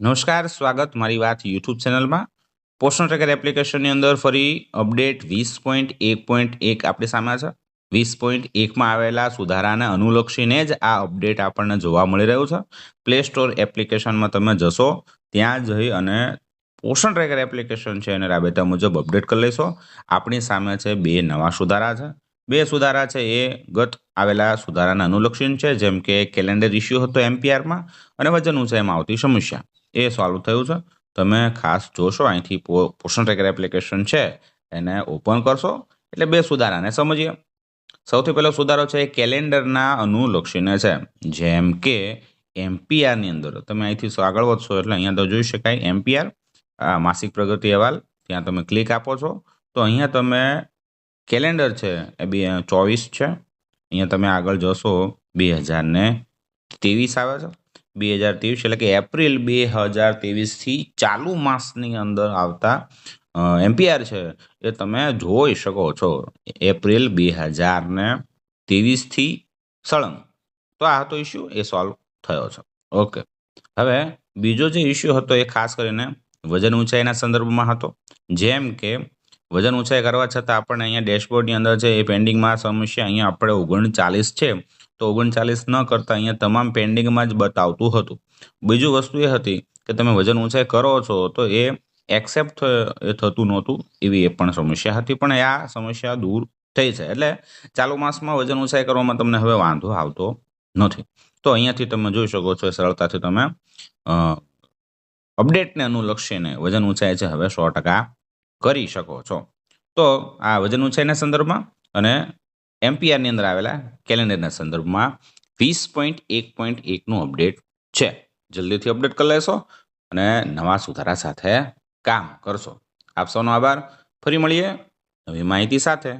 નમસ્કાર, સ્વાગત મારી વાત યુટ્યુબ ચેનલમાં. પોષણ ટ્રેકર એપ્લિકેશનની અંદર ફરી અપડેટ વીસ પોઈન્ટ એક પોઈન્ટ એક આપણી સામે છે. વીસ પોઈન્ટ એકમાં આવેલા સુધારાને અનુલક્ષીને જ આ અપડેટ આપણને જોવા મળી રહ્યું છે. પ્લે સ્ટોર એપ્લિકેશનમાં તમે જશો, ત્યાં જઈ અને પોષણ ટ્રેકર એપ્લિકેશન છે એને રાબેતા મુજબ અપડેટ કરી લેશો આપણી સામે છે બે નવા સુધારા છે. બે સુધારા છે એ ગત આવેલા સુધારાને અનુલક્ષીને છે, જેમ કે કેલેન્ડર ઇસ્યુ હતો એમપીઆરમાં અને વજન ઊંચાઈમાં આવતી સમસ્યા. એ સોલ્વ થયું છે. તમે ખાસ જોશો, અહીંથી પોષણ ટ્રેકર એપ્લિકેશન છે, એને ઓપન કરશો. એટલે બે સુધારાને સમજીએ. સૌથી પહેલો સુધારો છે એ કેલેન્ડરના અનુલક્ષીને છે. જેમ કે એમપીઆરની અંદર. તમે અહીંથી આગળ વધશો એટલે અહીંયા તો જોઈ શકાય એમપીઆર માસિક પ્રગતિ અહેવાલ. ત્યાં તમે ક્લિક આપો છો. તો અહીંયા તમે કેલેન્ડર છે એ બે, ચોવીસ છે. અહીંયા તમે આગળ જશો, બે હજાર ને ત્રેવીસ આવે છે. બે હજાર ત્રેવીસ, એટલે કે એપ્રિલ બે હજાર ત્રેવીસથી ચાલુ માસની અંદર આવતા એમપીઆર છે, એ તમે જોઈ શકો છો. એપ્રિલ બે હજાર ને ત્રેવીસથી સળંગ. તો આ હતો ઇસ્યુ એ સોલ્વ થયો છે. ઓકે હવે બીજો જે ઇસ્યુ હતો એ ખાસ કરીને વજન ઊંચાઈના સંદર્ભમાં હતો. જેમ કે વજન ઊંચાઈ કરવા છતાં આપણને અહીંયા ડેશબોર્ડની અંદર છે એ પેન્ડિંગમાં સમસ્યા અહીંયા આપણે ઓગણચાલીસ છે, તો ઓગણચાલીસ ન કરતાં અહીંયા તમામ પેન્ડિંગમાં જ બતાવતું હતું. બીજું વસ્તુ એ હતી કે તમે વજન ઊંચાઈ કરો છો તો એ એક્સેપ્ટ થતું નહોતું, એવી એ પણ સમસ્યા હતી. પણ આ સમસ્યા દૂર થઈ છે. એટલે ચાલુ માસમાં વજન ઊંચાઈ કરવામાં તમને હવે વાંધો આવતો નથી. તો અહીંયાથી તમે જોઈ શકો છો, સરળતાથી તમે અપડેટને અનુલક્ષીને વજન ઊંચાઈ છે, હવે સો ટકા કરી શકો છો. તો આ વજનનું છે એના સંદર્ભમાં અને એમપીઆરની અંદર આવેલા કેલેન્ડરના સંદર્ભમાં વીસ પોઈન્ટ એક પોઈન્ટ એકનું અપડેટ છે. જલ્દીથી અપડેટ કરી લેશો અને નવા સુધારા સાથે કામ કરશો. આપ સૌનો આભાર. ફરી મળીએ નવી માહિતી સાથે.